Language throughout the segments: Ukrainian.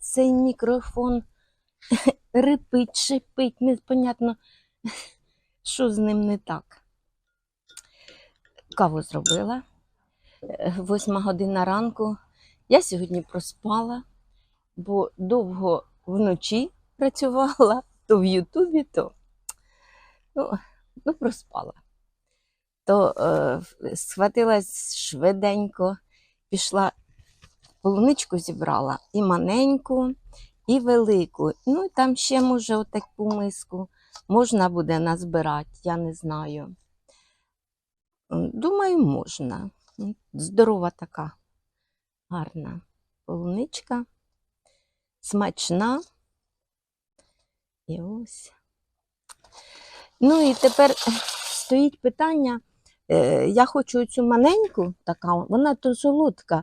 цей мікрофон рипить, шипить, непонятно, що з ним не так. Каву зробила. Восьма година ранку. Я сьогодні проспала, бо довго вночі працювала, то в Ютубі, то ну, ну проспала. То е, схватилась швиденько, пішла полуничку зібрала і маленьку, і велику. Ну, і там ще, може, отаку миску можна буде назбирати, я не знаю. Думаю, можна. Здорова така, гарна полуничка, смачна. І ось. Ну і тепер е, стоїть питання. е, Я хочу цю маленьку, така, вона то солодка.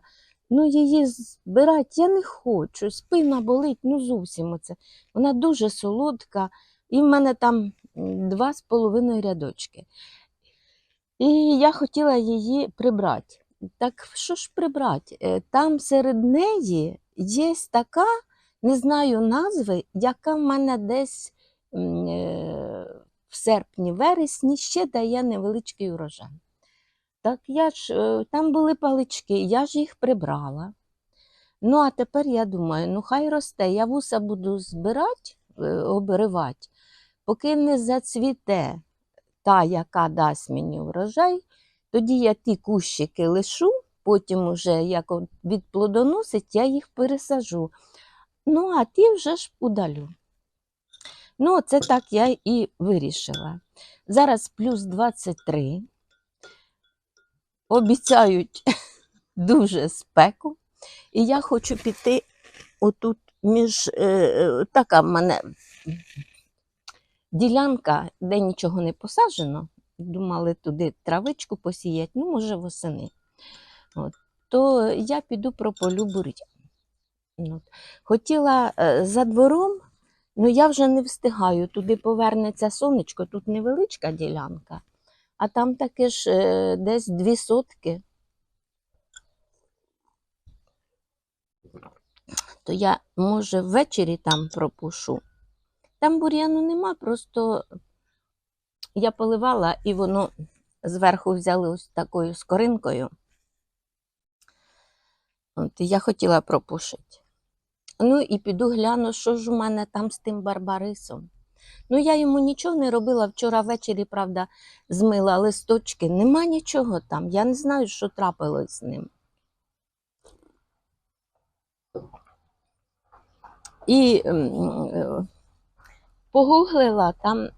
Ну, її збирати я не хочу. Спина болить, ну зовсім оце. Вона дуже солодка, і в мене там два з половиною рядочки. І я хотіла її прибрати. Так що ж прибрати? Е, Там серед неї є така, не знаю назви, яка в мене десь е, в серпні-вересні ще дає невеличкий урожай. Так я ж, е, там були палички, я ж їх прибрала. Ну, а тепер я думаю, ну хай росте, я вуса буду збирати, е, обривати, поки не зацвіте та, яка дасть мені врожай, тоді я ті кущики лишу, потім уже як відплодоносить, я їх пересажу. Ну, а ті вже ж удалю. Ну, це так я і вирішила. Зараз плюс 23 обіцяють дуже спеку. І я хочу піти отут між е, така в мене ділянка, де нічого не посаджено. Думали туди травичку посіяти, ну, може, восени. От. То я піду прополю бур'ян. От. Хотіла е, за двором, ну я вже не встигаю. Туди повернеться сонечко, тут невеличка ділянка, а там таки ж е, десь дві сотки. То я, може, ввечері там пропушу. Там бур'яну нема, просто я поливала і воно зверху взяли ось такою скоринкою. От, я хотіла пропушити. Ну і піду гляну, що ж у мене там з тим барбарисом. Ну, я йому нічого не робила. Вчора ввечері, правда, змила листочки. Нема нічого там. Я не знаю, що трапилось з ним. І е, погуглила, там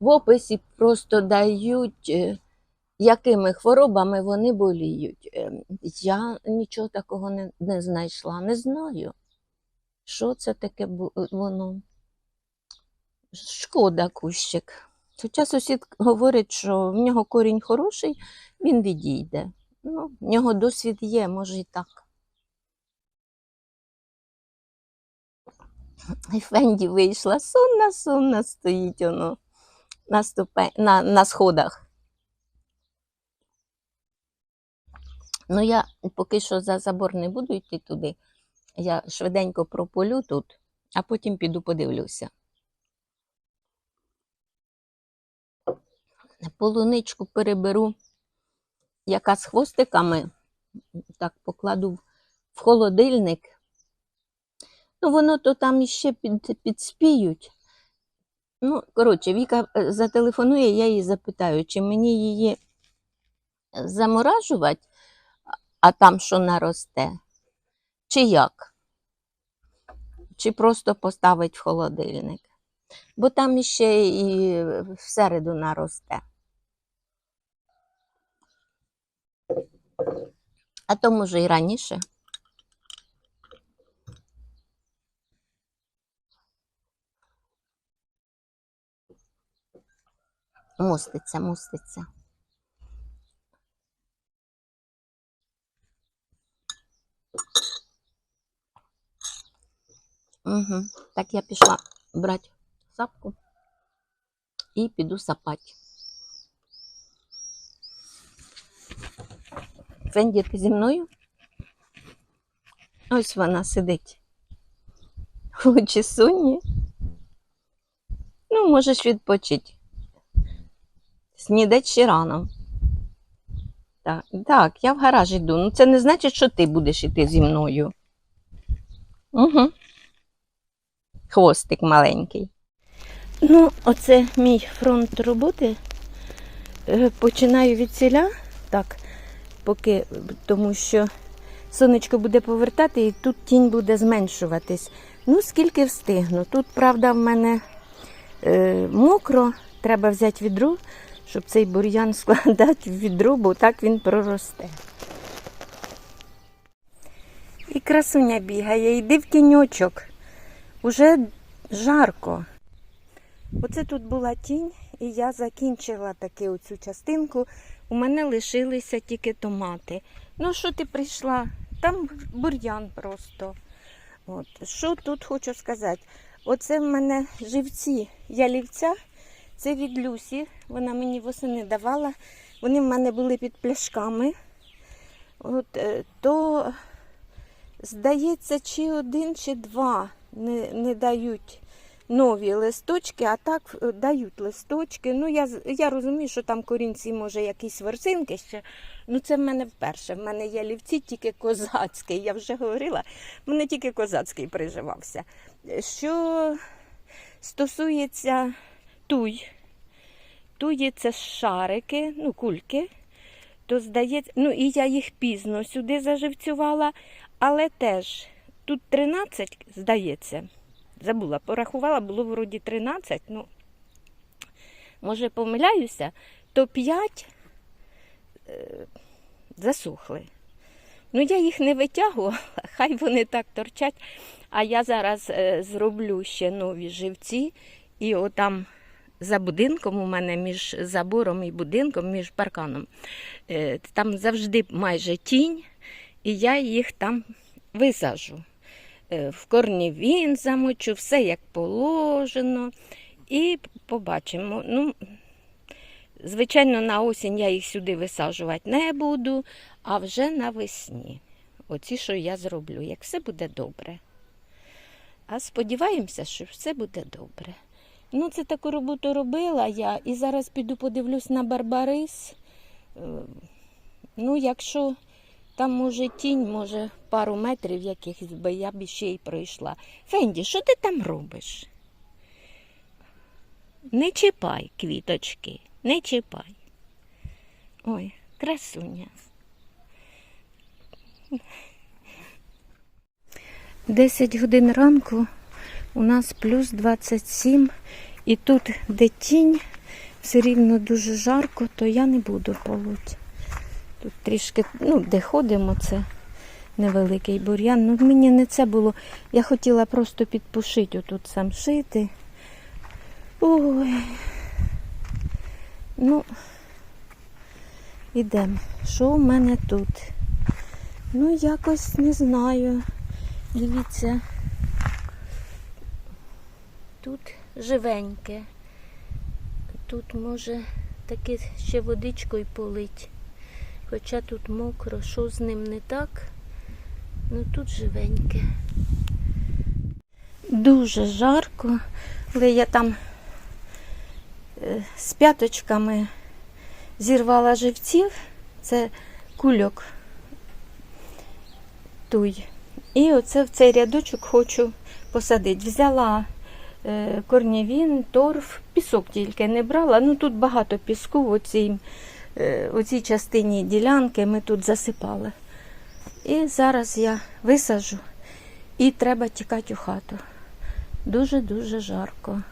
в описі просто дають, е, якими хворобами вони боліють. Е, Я нічого такого не, не знайшла, не знаю. Що це таке воно? Шкода кущик. Хоча сусід говорить, що в нього корінь хороший, він відійде. Ну, в нього досвід є, може і так. І Фенді вийшла сонна, сонна стоїть воно на, ступе... на, на сходах. Ну, я поки що за забор не буду йти туди. Я швиденько прополю тут, а потім піду подивлюся. Полуничку переберу, яка з хвостиками, так покладу в холодильник. Ну, воно то там іще під, підспіють. Ну, коротше, Віка е, зателефонує, я її запитаю, чи мені її заморажувати, а там що наросте, чи як? Чи просто поставить в холодильник. Бо там іще і всереду наросте. А то може і раніше. Моститься, моститься. Угу. Так я пішла брати сапку і піду сапати. Фенді, ти зі мною? Ось вона сидить. Очі сонні. Ну, можеш відпочити. Снідать ще рано. Так, так, я в гараж йду. Ну, це не значить, що ти будеш іти зі мною. Угу. Хвостик маленький. Ну, оце мій фронт роботи. Е, Починаю від селя, так, поки, тому що сонечко буде повертати і тут тінь буде зменшуватись. Ну, скільки встигну. Тут, правда, в мене е, мокро, треба взяти відро, щоб цей бур'ян складати в відро, бо так він проросте. І красуня бігає, йди в тіньочок. Уже жарко. Оце тут була тінь, і я закінчила таки оцю частинку. У мене лишилися тільки томати. Ну, що ти прийшла? Там бур'ян просто. От. Що тут хочу сказати? Оце в мене живці ялівця. Це від Люсі. Вона мені восени давала. Вони в мене були під пляшками. От, е, то, здається, чи один, чи два не, не дають нові листочки, а так е, дають листочки. Ну, я, я розумію, що там корінці, може, якісь ворсинки ще. Ну, це в мене вперше. В мене є лівці тільки козацький. Я вже говорила, в мене тільки козацький приживався. Що стосується туй, туї це шарики, ну, кульки. То здається, ну і я їх пізно сюди заживцювала, але теж тут 13, здається, забула, порахувала, було вроді 13, ну, може помиляюся, то 5 е, засохли. Ну, я їх не витягувала, хай вони так торчать. А я зараз е, зроблю ще нові живці, і отам за будинком у мене між забором і будинком, між парканом, е, там завжди майже тінь, і я їх там висажу. Е, В корнівін замочу, все як положено. І побачимо. Ну, звичайно, на осінь я їх сюди висаджувати не буду, а вже навесні. Оці, що я зроблю, як все буде добре. А сподіваємося, що все буде добре. Ну, це таку роботу робила я і зараз піду подивлюсь на Барбарис. Е, Ну, якщо там може тінь, може пару метрів якихось би я б ще й пройшла. Фенді, що ти там робиш? Не чіпай квіточки, не чіпай. Ой, красуня. Десять годин ранку у нас плюс 27, і тут, де тінь, все рівно дуже жарко, то я не буду полоть. Тут трішки, ну, де ходимо, це невеликий бур'ян. Ну, мені не це було. Я хотіла просто підпушити отут сам шити. Ой. Ну, ідемо. Що в мене тут? Ну, якось не знаю. Дивіться. Тут живеньке. Тут може таки ще водичкою полить. Хоча тут мокро, що з ним не так, ну тут живеньке. Дуже жарко, але я там е, з п'яточками зірвала живців, це кульок туй. І оце в цей рядочок хочу посадити. Взяла е, корнівін, торф, пісок тільки не брала. Ну тут багато піску в оцій, у цій частині ділянки ми тут засипали. І зараз я висажу і треба тікати у хату. Дуже-дуже жарко.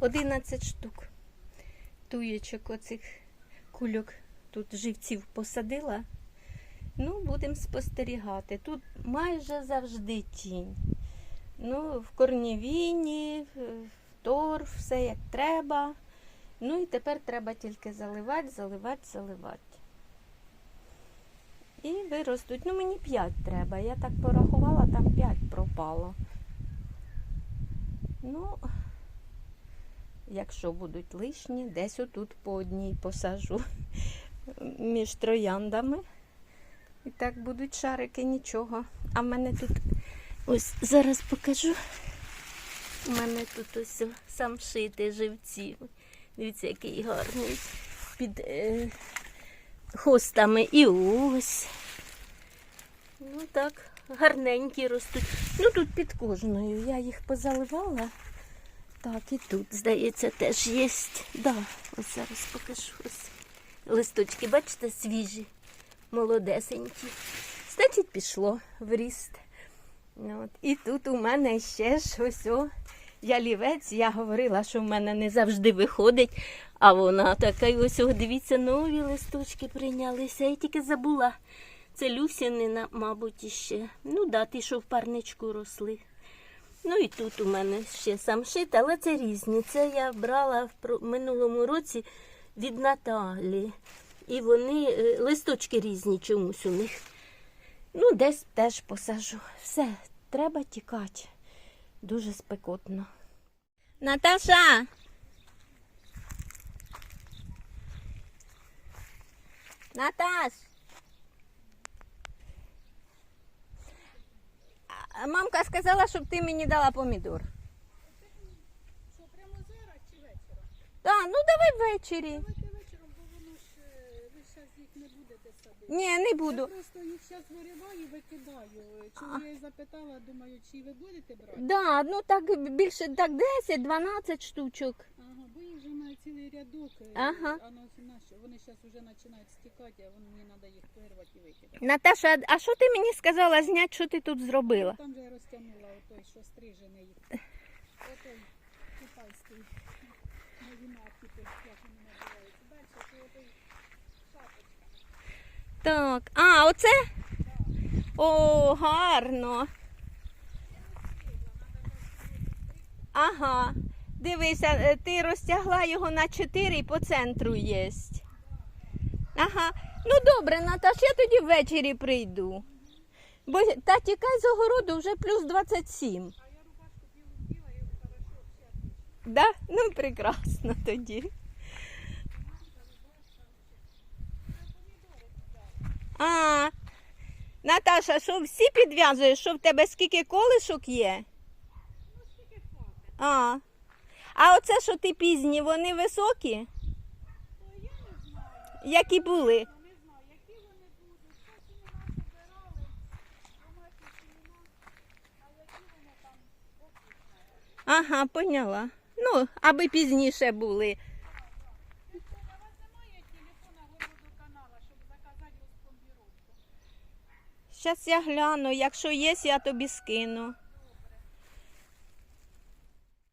11 штук туєчок оцих кульок тут живців посадила. Ну, будемо спостерігати. Тут майже завжди тінь. Ну, в корнівіні, торф, все як треба. Ну і тепер треба тільки заливати, заливати, заливати. І виростуть. Ну, мені 5 треба. Я так порахувала, там 5 пропало. Ну, якщо будуть лишні, десь отут по одній посажу між трояндами. І так будуть шарики, нічого. А в мене тут ось зараз покажу. У мене тут ось сам шити живці. Дивіться, який гарний. Під е, хостами. І ось. Ну так, гарненькі ростуть. Ну тут під кожною. Я їх позаливала. Так, і тут, здається, теж є. Да, ось зараз покажу. Ось. Листочки, бачите, свіжі, молодесенькі. Значить, пішло в ріст. От. І тут у мене ще ж ось ялівець. Я говорила, що в мене не завжди виходить. А вона така, і ось, дивіться, нові листочки прийнялися. Я тільки забула. Це Люсінина, мабуть, іще. Ну да, ті, що в парничку росли. Ну і тут у мене ще самшит, але це різні. Це я брала в минулому році від Наталі. І вони е, листочки різні чомусь у них. Ну, десь теж посажу. Все, треба тікати. Дуже спекотно. Наташа. Наташ. А Мамка сказала, щоб ти мені дала помідор. Що, прямо зараз чи вечором? Так, ну давай ввечері. Давайте вечором, бо воно ж е, ви зараз їх не будете садити. Ні, не Я буду. просто їх зараз вириваю, викидаю. Чому я запитала, думаю, чи ви будете брати? Да, ну так більше так 10-12 штучок. Ага, бо їх вже на цілий рядок. е, Ага. А що? Вони зараз вже починають стікати, а вони- мені треба їх вирвати і викидати. Наташа, а що ти мені сказала зняти, що ти тут зробила? Там же я розтягнула отой, що стрижений. Отой китайський. Новінарки, як вони називаються. Далі, це отой шапочка. Так, а, оце? О, гарно. Ага. Дивися, е, ти розтягла його на 4 і по центру є. Ага. Ну добре, Наташ, я тоді ввечері прийду. Бо та тікай з огороду вже плюс 27. А я рубашку білу вділа, і хорошо. Да? Ну прекрасно тоді. А, Наташа, що всі підв'язуєш, що в тебе скільки колишок є? Ну, скільки? А. А оце, що ти пізні, вони високі? То я не знаю. Які були? Не знаю, які вони будуть. Щось у нас домашні сімена, а які вони там Бог. Ага, поняла. Ну, аби пізніше були. Зараз я гляну, якщо є, я тобі скину.